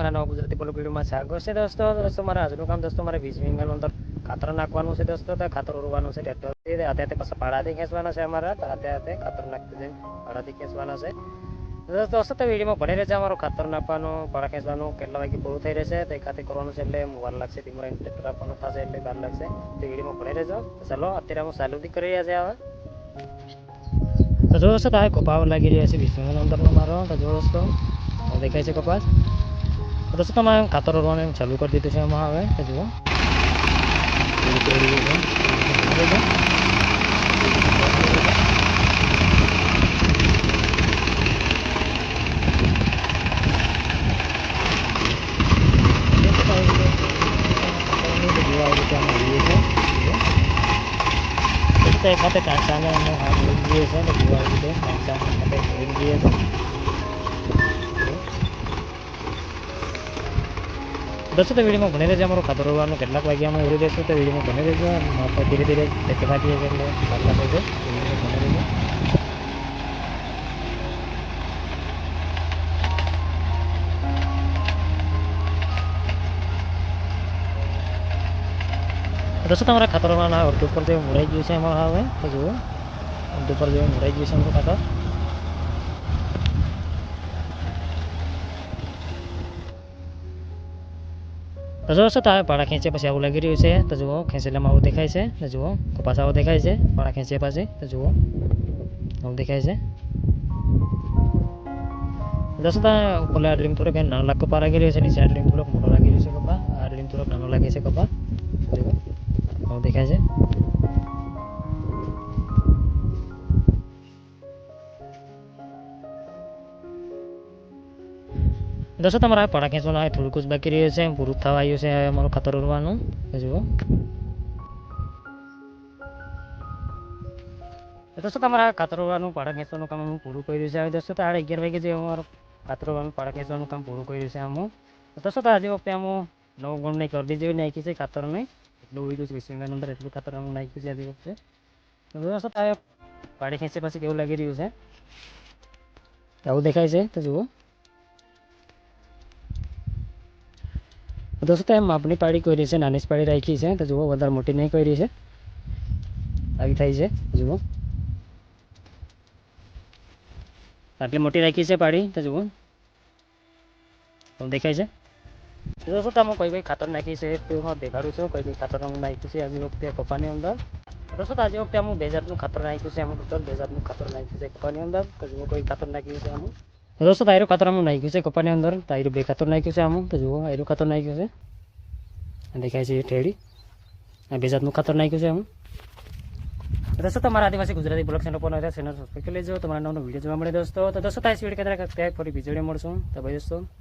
તમારા નવા ગુજરાતી બોલો વિડીયોમાં સ્વાગત છે દોસ્તો. દોસ્તો, મારે આજનું કામ દોસ્તો, મારે વીસ વીંગલનું અંદર ખાતર નાખવાનું છે દોસ્તો. તો ખાતર ઉરવાનું છે ટ્રેક્ટરથી અત્યારે પાછા પાડાથી ખેંચવાના છે અમારા. તો અત્યારે ખાતર નાખી પાડાથી ખેંચવાના છે. તો દોસ્તો તો વિડીયોમાં ભણી રહેશે અમારું ખાતર નાખવાનું, પાડા ખેંચવાનું. કેટલા વાગે પૂરું થઈ રહેશે તો ખાતે કરવાનું છે એટલે વાર લાગશે તેમાં ટ્રેક્ટર આપવાનું થશે એટલે વાર લાગશે. તો વિડીયોમાં ભણી રહેજો. ચાલો, અત્યારે હું સાલુથી કરી રહ્યા છે હવે તો જો દોસ્તો તારે કપાવ લાગી રહ્યા છે વીસ વીંગલનો અંદરનો મારો. તો જો દોસ્તો દેખાય છે કપાસ. તો દોસ્તો તમારે ખાતર ઉરવાનું ચાલુ કરી દીધું છે એમાં હવે તો જુઓ પૂરું કરી દીધું છે. ખાતે કાંચાને અમે હાથ લઈ જઈએ છીએ ને જોવા રીતે કાંચા દોસ્તો તો વિડીયોમાં ભણી રહેજો અમારું ખાતર રોવાનું કેટલાક વાગે અમે ઉડી રહેશું તો વિડીયોમાં ભણી રહેજો. આપણે ધીરે ધીરે શકીએ એટલે તો વિડીયોમાં ભણી રહેજો. દોસ્તો તમારા ખાતરમાં ના જેવું મુરાઈ ગયું છે એમાં હવે. તો જુઓ અડધું પર જેવું મુરાઈ ગયું છે અમારું ખાતર. તો જો દોસ્તો તારે પાડા ખેંચે પછી આવું લાગી રહ્યું છે તો જુઓ ખેંચેલામાં આવું દેખાય છે તો જુઓ કપાસ આવો દેખાય છે પાડા ખેંચ્યા પછી તો જુઓ આવું દેખાય છે દોસ્તો તારે પેલા ડ્રીમ થોડોક નાનો કપા લાગી રહ્યો છે નીચે આ ડ્રીમ થોડોક મોટો લાગી રહ્યો છે કપા આ ડ્રીમ થોડોક નાનો લાગે છે કપા જુઓ આવું દેખાય છે દોસ્તો તમારા પાડા ખેંચવાનું હવે થોડુંક જ બાકી રહ્યું છે પૂરું થવા આવ્યું છે હવે અમારું ખાતર ઉરવાનું તો જુઓ તો દોસ્તો તમારા ખાતર ઉરવાનું પાડા ખેંચવાનું કામ અમે પૂરું કર્યું છે હવે દોસ્તો તો સાડા અગિયાર વાગે જે અમારું ખાતર ઉરવાનું પાડા ખેંચવાનું કામ પૂરું કર્યું છે આમ તો દોસ્તો તો આજે વખતે આમ નવું ગુણ નહીં કરી જેવી નાખી છે ખાતર નહીં એટલું ઉડ્યું છે વિસંગાની અંદર એટલું ખાતર અમે નાખ્યું છે આજે વખતે તો દોસ્તો તો હવે પાડી ખેંચે પછી કેવું લાગી રહ્યું છે તો આવું દેખાય છે તો જુઓ દોસ્તો એમ માપની પાડી કરી છે નાની પાડી રાખી છે, તો જુઓ, વધારે મોટી નહીં કરી છે આવી થાય છે, જુઓ. આટલી મોટી રાખી છે પાડી, તો જુઓ. દેખાય છે? દોસ્તો તમે કોઈ કોઈ ખાતર નાખી છે તે હું દેખાડું છું, કોઈ કોઈ ખાતર હું નાખ્યું છે, આવી વખતે કપાની અંદર. દોસ્તો આજે વખતે અમુક બે જાતનું ખાતર નાખ્યું છે અમુક બે જાતનું ખાતર નાખ્યું છે, કપાની અંદર. જુઓ, કોઈ ખાતર નાખ્યું છે અમુક દોસ્તો તાયરું ખાતર અમુક નાખ્યું છે કપાની અંદર તાયરું બે ખાતર નાખ્યું છે અમુક તો જુઓ આયરું ખાતર નાખ્યું છે આ દેખાય છે ઠેડી આ બે જાતનું ખાતર નાખ્યું છે અમુક દોસ્તો તમારા આદિવાસી ગુજરાતી બ્લોગ ચેનલ પર ચેનલ સબસ્ક્રાઈબ કરી લેજો તમારા નવનો વીડિયો જોવા મળે દોસ્તો તો દોસ્તો તારી સ્પીડ ક્યાંક ફરી બીજોડી મળશું તો ભાઈ દોસ્તો